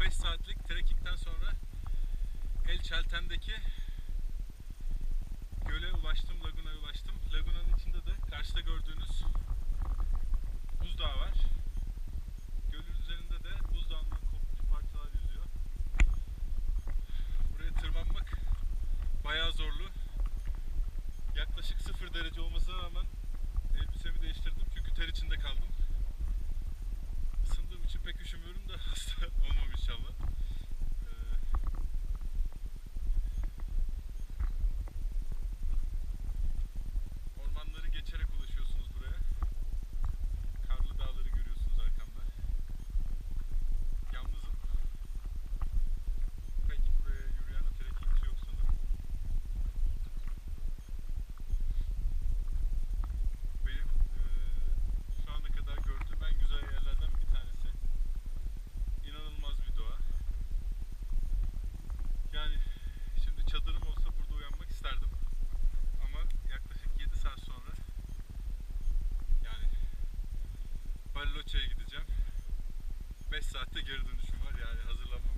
5 saatlik trekkingden sonra El Çelten'deki göle ulaştım, lagunaya ulaştım. Lagunanın içinde de karşıda gördüğünüz buzdağı var. Gölün üzerinde de buzdağından kopmuş parçalar yüzüyor. Buraya tırmanmak bayağı zorlu. Yaklaşık 0 derece olmasına rağmen elbisemi değiştirdim çünkü ter içinde Bariloche'ye gideceğim. 5 saatte geri dönüşüm var yani hazırlanmam